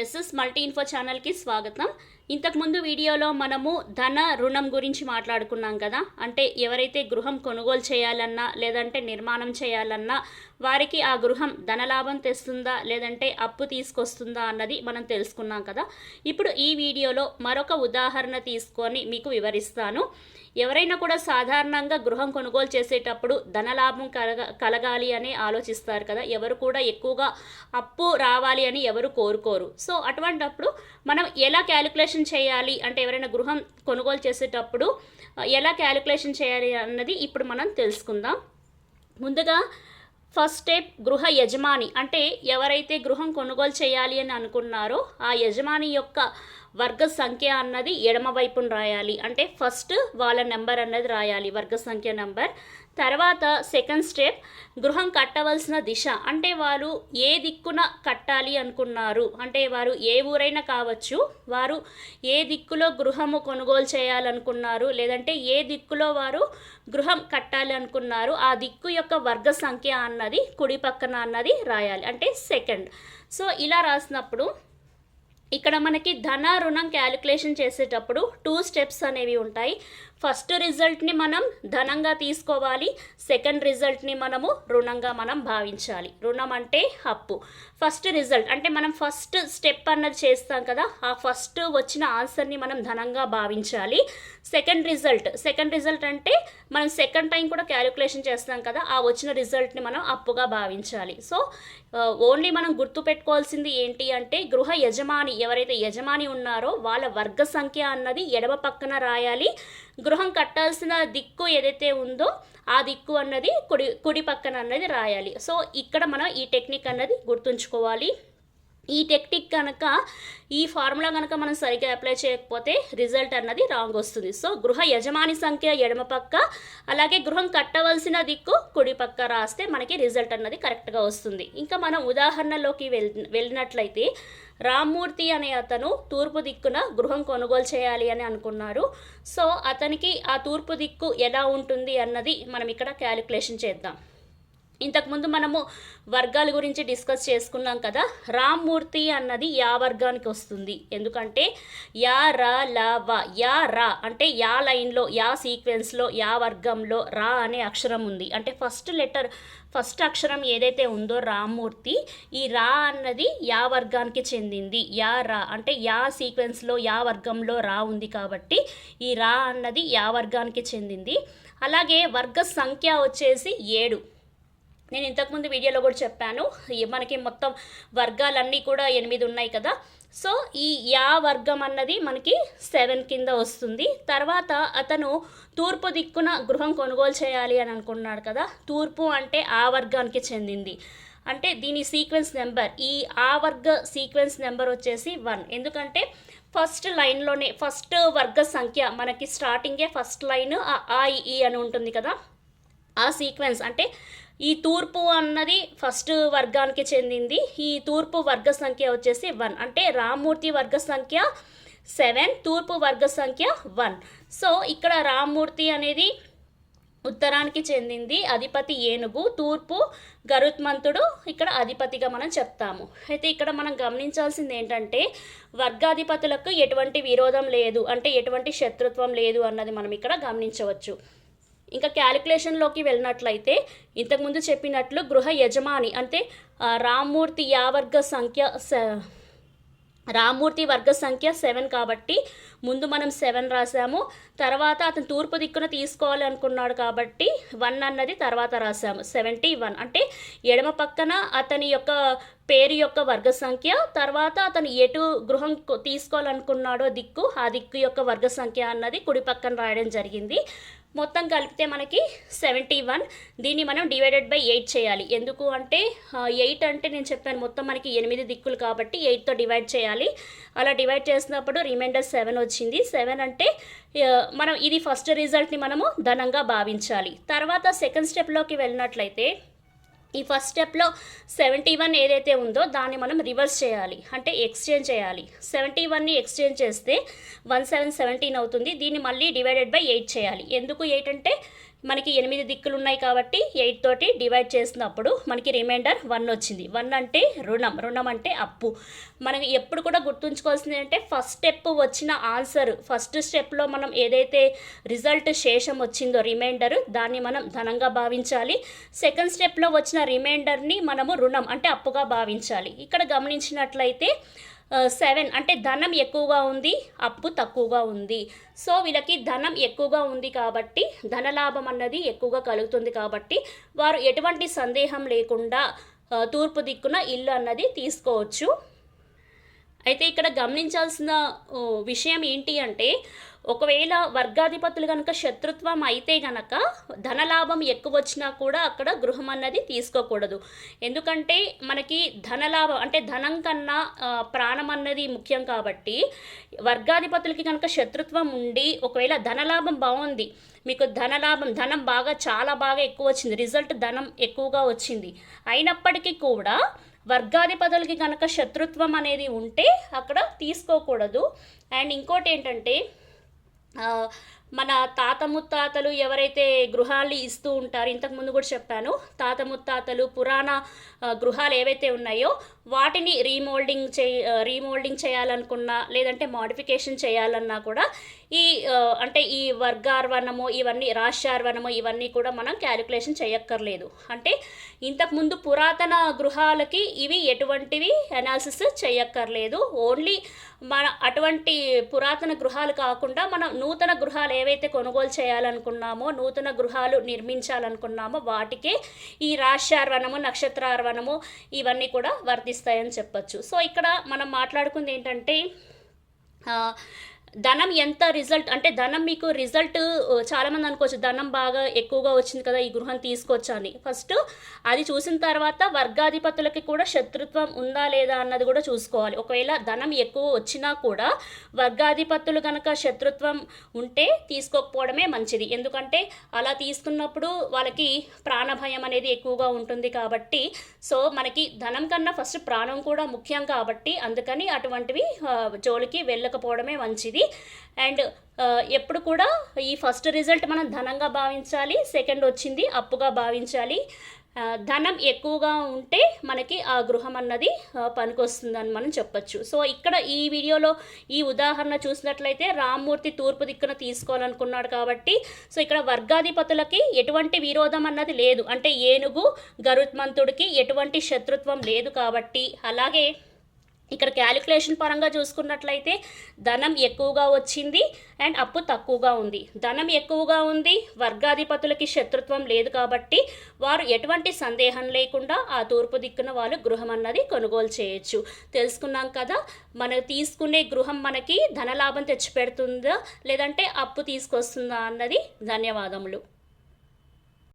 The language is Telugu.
ఎస్ఎస్ మల్టీ ఇన్ఫో ఛానల్కి స్వాగతం ఇంతకుముందు వీడియోలో మనము ధన రుణం గురించి మాట్లాడుకున్నాం కదా. అంటే ఎవరైతే గృహం కొనుగోలు చేయాలన్నా లేదంటే నిర్మాణం చేయాలన్నా వారికి ఆ గృహం ధనలాభం తెస్తుందా లేదంటే అప్పు తీసుకొస్తుందా అన్నది మనం తెలుసుకున్నాం కదా. ఇప్పుడు ఈ వీడియోలో మరొక ఉదాహరణ తీసుకొని మీకు వివరిస్తాను. ఎవరైనా కూడా సాధారణంగా గృహం కొనుగోలు చేసేటప్పుడు ధనలాభం కలగ కలగాలి అని ఆలోచిస్తారు కదా. ఎవరు కూడా ఎక్కువగా అప్పు రావాలి అని ఎవరు కోరుకోరు. సో అటువంటప్పుడు మనం ఎలా క్యాలిక్యులేషన్ చేయాలి అంటే ఎవరైనా గృహం కొనుగోలు చేసేటప్పుడు ఎలా క్యాలిక్యులేషన్ చేయాలి అన్నది ఇప్పుడు మనం తెలుసుకుందాం. ముందుగా ఫస్ట్ స్టెప్ గృహ యజమాని. అంటే ఎవరైతే గృహం కొనుగోలు చేయాలి అని అనుకున్నారో ఆ యజమాని యొక్క వర్గ సంఖ్య అన్నది ఎడమ వైపున రాయాలి. అంటే ఫస్ట్ వాళ్ళ నెంబర్ అన్నది రాయాలి వర్గ సంఖ్య నెంబర్. తర్వాత సెకండ్ స్టెప్ గృహం కట్టవలసిన దిశ. అంటే వారు ఏ దిక్కున కట్టాలి అనుకున్నారు? అంటే వారు ఏ ఊరైనా కావచ్చు వారు ఏ దిక్కులో గృహము కొనుగోలు చేయాలనుకున్నారు? లేదంటే ఏ దిక్కులో వారు గృహం కట్టాలి అనుకున్నారు? ఆ దిక్కు యొక్క వర్గ సంఖ్య అన్నది కుడి పక్కన అన్నది రాయాలి. అంటే సెకండ్. సో ఇలా రాసినప్పుడు ఇక్కడ మనకి ధన రుణం క్యాలిక్యులేషన్ చేసేటప్పుడు టూ స్టెప్స్ అనేవి ఉంటాయి. ఫస్ట్ రిజల్ట్ని మనం ధనంగా తీసుకోవాలి. సెకండ్ రిజల్ట్ని మనము రుణంగా మనం భావించాలి. రుణం అంటే అప్పు. ఫస్ట్ రిజల్ట్ అంటే మనం ఫస్ట్ స్టెప్ అన్నది చేస్తాం కదా ఆ ఫస్ట్ వచ్చిన ఆన్సర్ని మనం ధనంగా భావించాలి. సెకండ్ రిజల్ట్ సెకండ్ రిజల్ట్ అంటే మనం సెకండ్ టైం కూడా క్యాలిక్యులేషన్ చేస్తాం కదా ఆ వచ్చిన రిజల్ట్ని మనం అప్పుగా భావించాలి. సో ఓన్లీ మనం గుర్తుపెట్టుకోవాల్సింది ఏంటి అంటే గృహ యజమాని ఎవరైతే యజమాని ఉన్నారో వాళ్ళ వర్గ సంఖ్య అన్నది ఎడమ పక్కన రాయాలి. గృహం కట్టాల్సిన దిక్కు ఏదైతే ఉందో ఆ దిక్కు అన్నది కుడి కుడి పక్కన అన్నది రాయాలి. సో ఇక్కడ మనం ఈ టెక్నిక్ అన్నది గుర్తుంచుకోవాలి. ఈ టెక్నిక్ కనుక ఈ ఫార్ములా కనుక మనం సరిగ్గా అప్లై చేయకపోతే రిజల్ట్ అన్నది రాంగ్ వస్తుంది. సో గృహ యజమాని సంఖ్య ఎడమ పక్క అలాగే గృహం కట్టవలసిన దిక్కు కుడి పక్క రాస్తే మనకి రిజల్ట్ అన్నది కరెక్ట్గా వస్తుంది. ఇంకా మనం ఉదాహరణలోకి వెళ్ వెళ్ళినట్లయితే రామ్మూర్తి అనే అతను తూర్పు దిక్కున గృహం కొనుగోలు చేయాలి అని అనుకున్నారు. సో అతనికి ఆ తూర్పు దిక్కు ఎలా ఉంటుంది అన్నది మనం ఇక్కడ క్యాలిక్యులేషన్ చేద్దాం. ఇంతకుముందు మనము వర్గాల గురించి డిస్కస్ చేసుకున్నాం కదా రామ్మూర్తి అన్నది యా వర్గానికి వస్తుంది. ఎందుకంటే యా రా లా వ యా రా అంటే యా లైన్లో యా సీక్వెన్స్లో యా వర్గంలో రా అనే అక్షరం ఉంది. అంటే ఫస్ట్ లెటర్ ఫస్ట్ అక్షరం ఏదైతే ఉందో రామ్మూర్తి ఈ రా అన్నది యా వర్గానికి చెందింది. యా రా అంటే యా సీక్వెన్స్లో యా వర్గంలో రా ఉంది కాబట్టి ఈ రా అన్నది యా వర్గానికి చెందింది. అలాగే వర్గ సంఖ్య వచ్చేసి ఏడు. నేను ఇంతకుముందు వీడియోలో కూడా చెప్పాను. మనకి మొత్తం వర్గాలన్నీ కూడా ఎనిమిది ఉన్నాయి కదా. సో ఈ యా వర్గం అన్నది మనకి సెవెన్ కింద వస్తుంది. తర్వాత అతను తూర్పు దిక్కున గృహం కొనుగోలు చేయాలి అని అనుకున్నాడు కదా. తూర్పు అంటే ఆ వర్గానికి చెందింది. అంటే దీని సీక్వెన్స్ నెంబర్ ఈ ఆ వర్గ సీక్వెన్స్ నెంబర్ వచ్చేసి వన్. ఎందుకంటే ఫస్ట్ లైన్లోనే ఫస్ట్ వర్గ సంఖ్య మనకి స్టార్టింగే ఫస్ట్ లైన్ ఆ ఈ అని ఉంటుంది కదా. ఆ సీక్వెన్స్ అంటే ఈ తూర్పు అన్నది ఫస్ట్ వర్గానికి చెందింది. ఈ తూర్పు వర్గ సంఖ్య వచ్చేసి వన్ అంటే రామ్మూర్తి వర్గ సంఖ్య సెవెన్ తూర్పు వర్గ సంఖ్య వన్ సో ఇక్కడ రామ్మూర్తి అనేది ఉత్తరానికి చెందింది. అధిపతి ఏనుగు తూర్పు గరుత్మంతుడు ఇక్కడ అధిపతిగా మనం చెప్తాము. అయితే ఇక్కడ మనం గమనించాల్సింది ఏంటంటే వర్గాధిపతులకు ఎటువంటి విరోధం లేదు. అంటే ఎటువంటి శత్రుత్వం లేదు అన్నది మనం ఇక్కడ గమనించవచ్చు. ఇంకా క్యాలిక్యులేషన్లోకి వెళ్ళినట్లయితే ఇంతకుముందు చెప్పినట్లు గృహ యజమాని అంటే రామ్మూర్తి యావర్గ సంఖ్య స- రామ్మూర్తి వర్గ సంఖ్య సెవెన్ కాబట్టి ముందు మనం సెవెన్ రాసాము. తర్వాత అతను తూర్పు దిక్కున తీసుకోవాలి అనుకున్నాడు కాబట్టి వన్ అన్నది తర్వాత రాసాము. Seventy one. అంటే ఎడమ పక్కన అతని యొక్క పేరు యొక్క వర్గ సంఖ్య తర్వాత అతను ఎటు గృహం తీసుకోవాలనుకున్నాడో దిక్కు ఆ దిక్కు యొక్క వర్గ సంఖ్య అన్నది కుడి పక్కన రాయడం జరిగింది. మొత్తం కలిపితే మనకి సెవెంటీ వన్. దీన్ని మనం డివైడెడ్ బై ఎయిట్ చేయాలి. ఎందుకు అంటే ఎయిట్ అంటే నేను చెప్పాను మొత్తం మనకి ఎనిమిది దిక్కులు కాబట్టి ఎయిట్తో డివైడ్ చేయాలి. అలా డివైడ్ చేసినప్పుడు రిమైండర్ సెవెన్ వచ్చింది. సెవెన్ అంటే మనం ఇది ఫస్ట్ రిజల్ట్ని మనము ధనంగా భావించాలి. తర్వాత సెకండ్ స్టెప్లోకి వెళ్ళినట్లయితే ఈ ఫస్ట్ స్టెప్లో సెవెంటీ వన్ ఏదైతే ఉందో దాన్ని మనం రివర్స్ చేయాలి. అంటే ఎక్స్చేంజ్ చేయాలి. సెవెంటీ వన్ని ఎక్స్చేంజ్ చేస్తే వన్ సెవెన్ సెవెంటీన్ అవుతుంది. దీన్ని మళ్ళీ డివైడెడ్ బై ఎయిట్ చేయాలి. ఎందుకు ఎయిట్ అంటే మనకి ఎనిమిది దిక్కులు ఉన్నాయి కాబట్టి ఎయిట్ తోటి డివైడ్ చేసినప్పుడు మనకి రిమైండర్ వన్ వచ్చింది. వన్ అంటే రుణం. రుణం అంటే అప్పు. మనకి ఎప్పుడు కూడా గుర్తుంచుకోవాల్సింది అంటే ఫస్ట్ స్టెప్ వచ్చిన ఆన్సర్ ఫస్ట్ స్టెప్లో మనం ఏదైతే రిజల్ట్ శేషం వచ్చిందో రిమైండర్ దాన్ని మనం ధనంగా భావించాలి. సెకండ్ స్టెప్లో వచ్చిన రిమైండర్ని మనము రుణం అంటే అప్పుగా భావించాలి. ఇక్కడ గమనించినట్లయితే సెవెన్ అంటే ధనం ఎక్కువగా ఉంది అప్పు తక్కువగా ఉంది. సో వీళ్ళకి ధనం ఎక్కువగా ఉంది కాబట్టి ధనలాభం అన్నది ఎక్కువగా కలుగుతుంది కాబట్టి వారు ఎటువంటి సందేహం లేకుండా తూర్పు దిక్కున ఇల్లు అన్నది తీసుకోవచ్చు. అయితే ఇక్కడ గమనించాల్సిన విషయం ఏంటి అంటే ఒకవేళ వర్గాధిపతులు కనుక శత్రుత్వం అయితే గనక ధనలాభం ఎక్కువ వచ్చినా కూడా అక్కడ గృహం అన్నది తీసుకోకూడదు. ఎందుకంటే మనకి ధనలాభం అంటే ధనం కన్నా ప్రాణం అన్నది ముఖ్యం కాబట్టి వర్గాధిపతులకి కనుక శత్రుత్వం ఉండి ఒకవేళ ధనలాభం బాగుంది మీకు ధనలాభం ధనం బాగా చాలా బాగా ఎక్కువ వచ్చింది రిజల్ట్ ధనం ఎక్కువగా వచ్చింది అయినప్పటికీ కూడా వర్గాధిపతులకి కనుక శత్రుత్వం అనేది ఉంటే అక్కడ తీసుకోకూడదు. అండ్ ఇంకోటి ఏంటంటే ఆ, మన తాత ముత్తాతలు ఎవరైతే గృహాలు ఇస్తూ ఉంటారో ఇంతకు ముందు కూడా చెప్పాను తాత ముత్తాతలు పురాణ గృహాలు ఏవైతే ఉన్నాయో వాటిని రీమోల్డింగ్ చే రీమోల్డింగ్ చేయాలనుకున్నా లేదంటే మాడిఫికేషన్ చేయాలన్నా కూడా ఈ అంటే ఈ వర్గార్వణము ఇవన్నీ రాశ్యార్వణము ఇవన్నీ కూడా మనం క్యాలిక్యులేషన్ చేయక్కర్లేదు. అంటే ఇంతకుముందు పురాతన గృహాలకి ఇవి ఎటువంటివి అనాలిసిస్ చేయక్కర్లేదు. ఓన్లీ మన అటువంటి పురాతన గృహాలు కాకుండా మనం నూతన గృహాలు ఏవైతే కొనుగోలు చేయాలనుకున్నామో నూతన గృహాలు నిర్మించాలనుకున్నామో వాటికే ఈ రాశ్యార్వణము నక్షత్రార్వణము ఇవన్నీ కూడా వర్తిస్తాయని చెప్పొచ్చు. సో ఇక్కడ మనం మాట్లాడుకుంది ఏంటంటే ధనం ఎంత రిజల్ట్ అంటే ధనం మీకు రిజల్ట్ చాలామంది అనుకోవచ్చు ధనం బాగా ఎక్కువగా వచ్చింది కదా ఈ గృహం తీసుకోవచ్చా అని. ఫస్ట్ అది చూసిన తర్వాత వర్గాధిపతులకి కూడా శత్రుత్వం ఉందా లేదా అన్నది కూడా చూసుకోవాలి. ఒకవేళ ధనం ఎక్కువ వచ్చినా కూడా వర్గాధిపతులు కనుక శత్రుత్వం ఉంటే తీసుకోకపోవడమే మంచిది. ఎందుకంటే అలా తీసుకున్నప్పుడు వాళ్ళకి ప్రాణభయం అనేది ఎక్కువగా ఉంటుంది కాబట్టి సో మనకి ధనం కన్నా ఫస్ట్ ప్రాణం కూడా ముఖ్యం కాబట్టి అందుకని అటువంటివి జోలికి వెళ్ళకపోవడమే మంచిది. అండ్ uh, ఎప్పుడు కూడా ఈ ఫస్ట్ రిజల్ట్ మనం ధనంగా భావించాలి సెకండ్ వచ్చింది అప్పుగా భావించాలి. Uh, ధనం ఎక్కువగా ఉంటే మనకి ఆ గృహం అన్నది uh, పనికొస్తుందని మనం చెప్పొచ్చు. సో ఇక్కడ ఈ వీడియోలో ఈ ఉదాహరణ చూసినట్లయితే రామ్మూర్తి తూర్పు దిక్కున తీసుకోవాలనుకున్నాడు కాబట్టి సో ఇక్కడ వర్గాధిపతులకి ఎటువంటి విరోధం అన్నది లేదు. అంటే ఏనుగు గరుత్మంతుడికి ఎటువంటి శత్రుత్వం లేదు కాబట్టి. అలాగే ఇక్కడ క్యాలిక్యులేషన్ పరంగా చూసుకున్నట్లయితే ధనం ఎక్కువగా వచ్చింది అండ్ అప్పు తక్కువగా ఉంది. ధనం ఎక్కువగా ఉంది వర్గాధిపతులకి శత్రుత్వం లేదు కాబట్టి వారు ఎటువంటి సందేహం లేకుండా ఆ తూర్పు దిక్కున వాళ్ళు గృహం అన్నది కొనుగోలు చేయొచ్చు. తెలుసుకున్నాం కదా మనం తీసుకునే గృహం మనకి ధనలాభం తెచ్చిపెడుతుందా లేదంటే అప్పు తీసుకొస్తుందా అన్నది ధన్యవాదములు.